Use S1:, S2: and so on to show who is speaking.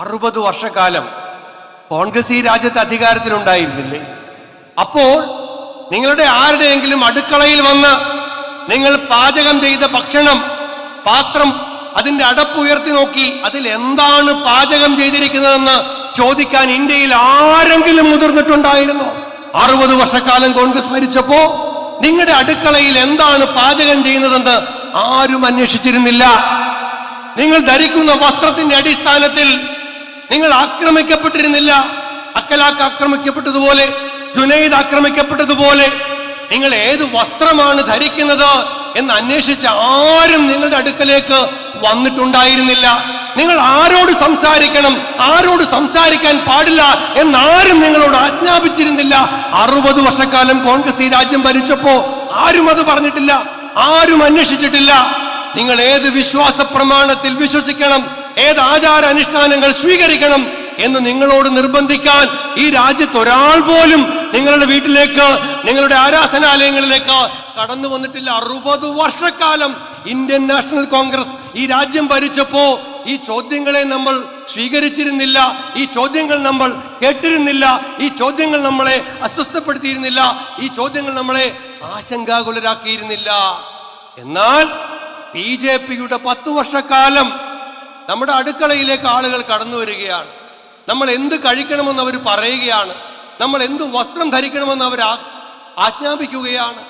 S1: അറുപത് വർഷക്കാലം കോൺഗ്രസ് ഈ രാജ്യത്ത് അധികാരത്തിലുണ്ടായിരുന്നില്ലേ? അപ്പോൾ നിങ്ങളുടെ ആരുടെയെങ്കിലും അടുക്കളയിൽ വന്ന് നിങ്ങൾ പാചകം ചെയ്ത ഭക്ഷണം പാത്രം അതിന്റെ അടപ്പുയർത്തി നോക്കി അതിൽ എന്താണ് പാചകം ചെയ്തിരിക്കുന്നതെന്ന് ചോദിക്കാൻ ഇന്ത്യയിൽ ആരെങ്കിലും മുതിർന്നിട്ടുണ്ടായിരുന്നു? അറുപത് വർഷക്കാലം കോൺഗ്രസ് ഭരിച്ചപ്പോ നിങ്ങളുടെ അടുക്കളയിൽ എന്താണ് പാചകം ചെയ്യുന്നതെന്ന് ആരും അന്വേഷിച്ചിരുന്നില്ല. നിങ്ങൾ ധരിക്കുന്ന വസ്ത്രത്തിന്റെ അടിസ്ഥാനത്തിൽ നിങ്ങൾ ആക്രമിക്കപ്പെട്ടിരുന്നില്ല. അക്കലാക്ക് ആക്രമിക്കപ്പെട്ടതുപോലെ ജുനൈദ് ആക്രമിക്കപ്പെട്ടതുപോലെ നിങ്ങൾ ഏത് വസ്ത്രമാണ് ധരിക്കുന്നത് എന്ന് അന്വേഷിച്ച ആരും നിങ്ങളുടെ അടുക്കലേക്ക് വന്നിട്ടുണ്ടായിരുന്നില്ല. നിങ്ങൾ ആരോട് സംസാരിക്കണം ആരോട് സംസാരിക്കാൻ പാടില്ല എന്നാരും നിങ്ങളോട് ആജ്ഞാപിച്ചിരുന്നില്ല. അറുപത് വർഷക്കാലം കോൺഗ്രസ് ഈ രാജ്യം ഭരിച്ചപ്പോ ആരും അത് പറഞ്ഞിട്ടില്ല ആരും അന്വേഷിച്ചിട്ടില്ല. നിങ്ങൾ ഏത് വിശ്വാസ പ്രമാണത്തിൽ വിശ്വസിക്കണം ഏത് ആചാര അനുഷ്ഠാനങ്ങൾ സ്വീകരിക്കണം എന്ന് നിങ്ങളോട് നിർബന്ധിക്കാൻ ഈ രാജ്യത്ത് ഒരാൾ പോലും നിങ്ങളുടെ വീട്ടിലേക്ക് നിങ്ങളുടെ ആരാധനാലയങ്ങളിലേക്ക് കടന്നു വന്നിട്ടില്ല. അറുപത് വർഷക്കാലം ഇന്ത്യൻ നാഷണൽ കോൺഗ്രസ് ഈ രാജ്യം ഭരിച്ചപ്പോ ഈ ചോദ്യങ്ങളെ നമ്മൾ സ്വീകരിച്ചിരുന്നില്ല ഈ ചോദ്യങ്ങൾ നമ്മൾ കേട്ടിരുന്നില്ല ഈ ചോദ്യങ്ങൾ നമ്മളെ അസ്വസ്ഥപ്പെടുത്തിയിരുന്നില്ല ഈ ചോദ്യങ്ങൾ നമ്മളെ ആശങ്കാകുലരാക്കിയിരുന്നില്ല. എന്നാൽ ബി ജെ പിയുടെ പത്തു വർഷക്കാലം നമ്മുടെ അടുക്കളയിലേക്ക് ആളുകൾ കടന്നു വരികയാണ്. നമ്മൾ എന്ത് കഴിക്കണമെന്ന് അവർ പറയുകയാണ്. നമ്മൾ എന്ത് വസ്ത്രം ധരിക്കണമെന്ന് അവർ ആജ്ഞാപിക്കുകയാണ്.